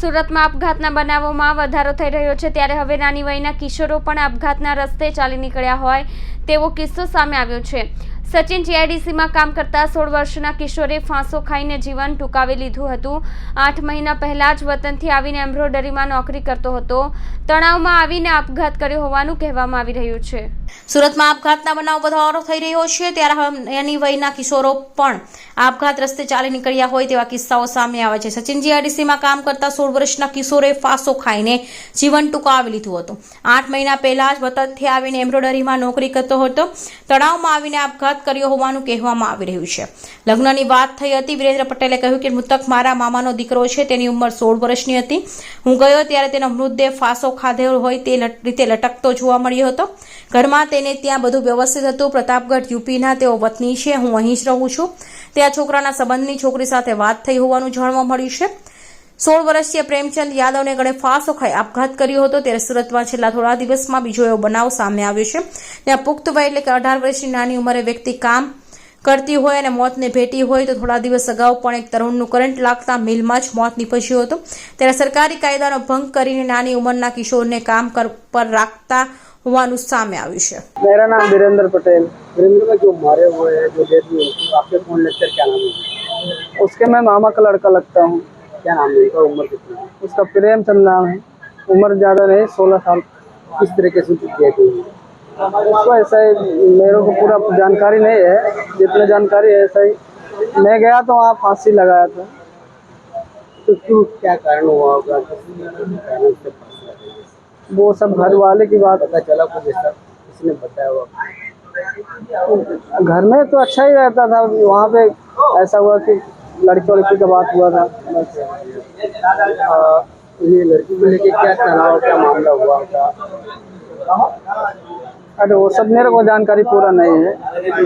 સુરતમાં આપઘાતના બનાવોમાં વધારો થઈ રહ્યો છે. ત્યારે હવે નાની વયના કિશોરો પણ આપઘાતના રસ્તે ચાલી નીકળ્યા હોય તેવો કિસ્સો સામે આવ્યો છે. સચિન જીઆઈડીસીમાં કામ કરતા સોળ વર્ષના કિશોરે ફાંસો ખાઈને જીવન ટૂંકાવી લીધું હતું. આઠ મહિના પહેલા જ વતનથી આવીને એમ્બ્રોઇડરીમાં નોકરી કરતો હતો. તણાવમાં આવીને આપઘાત કર્યો હોવાનું કહેવામાં આવી રહ્યું છે. સુરતમાં આપઘાતના બનાવ વધારો થઈ રહ્યો છે, ત્યારે નાની વયના કિશોરો પણ આપઘાત રસ્તે ચાલી નીકળ્યા હોય તેવા કિસ્સાઓ સામે આવે છે. સચિનજી આરડીસીમાં કામ કરતા સોળ વર્ષના કિશોરે ફાંસો ખાઈને જીવન ટૂંકાવી લીધું હતું. આઠ મહિના પહેલા જ વતનથી આવીને એમ્બ્રોઇડરીમાં નોકરી કરતો હતો. તણાવમાં આવીને આપઘાત કર્યો હોવાનું કહેવામાં આવી રહ્યું છે. લગ્નની વાત થઈ હતી. વિરેન્દ્ર પટેલે કહ્યું કે, મૃતક મારા મામાનો દીકરો છે, તેની ઉંમર સોળ વર્ષની હતી. હું ગયો ત્યારે તેનો મૃતદેહ ફાંસો ખાધેલો હોય તે રીતે લટકતો જોવા મળ્યો હતો. ઘરમાં તેને ત્યાં બધું વ્યવસ્થિત હતું. પ્રતાપગઢ યુપીના તેઓ વતની છે. હું અહીં જ રહું છું. ત્યાં છોકરાના સંબંધની છોકરી સાથે વાત થઈ હોવાનું જાણવા મળ્યું છે. સોળ વર્ષીય પ્રેમચંદ યાદવને ગળે ફાંસો ખાઈ આપઘાત કર્યો હતો. ત્યારે સુરતમાં છેલ્લા થોડા દિવસમાં બીજો એવો બનાવ સામે આવ્યો છે. ત્યાં પુખ્ત વય એટલે કે અઢાર વર્ષની નાની ઉંમરે વ્યક્તિ કામ કરતી હોય અને મોતને ભેટી હોય તો થોડા દિવસ અગાઉ પણ એક તરુણનું કરંટ લાગતા મિલમાં જ મોત નીપજ્યું હતું. ત્યારે સરકારી કાયદાનો ભંગ કરીને નાની ઉંમરના કિશોરને કામ પર રાખતા હોવાનું સામે આવ્યું છે मेरा नाम वीरेंद्र पटेल वीरेंद्र का जो मारे हुए हैं जो डेथ हुई उसको आपके फोन लेक्चर क्या नाम है उसके मैं मामा का लड़का लगता हूँ क्या नाम है उसका उम्र कितनी है उसका प्रेमचंद नाम है उम्र ज़्यादा नहीं सोलह साल किस तरीके से उसकी डेथ हुई है उसको ऐसा ही मेरे को पूरा जानकारी नहीं है जितना जानकारी है ऐसा ही मैं गया तो वहाँ फांसी लगाया था तो क्यों क्या कारण हुआ होगा वो सब घर वाले की बात पता चला कुछ किसने बताया हुआ घर में तो अच्छा ही रहता था वहाँ पे ऐसा हुआ कि लड़की लड़की का बात हुआ था। आ, ये लड़की को लेके क्या तनाव क्या मामला हुआ था? अरे वो सब मेरे को जानकारी पूरा नहीं है।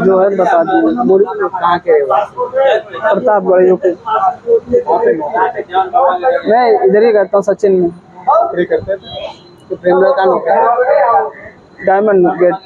जो है बता मुझे कहाँ के? प्रतापगढ़ यूपी। मैं इधर ही रहता हूँ सचिन में। ke diamond gate.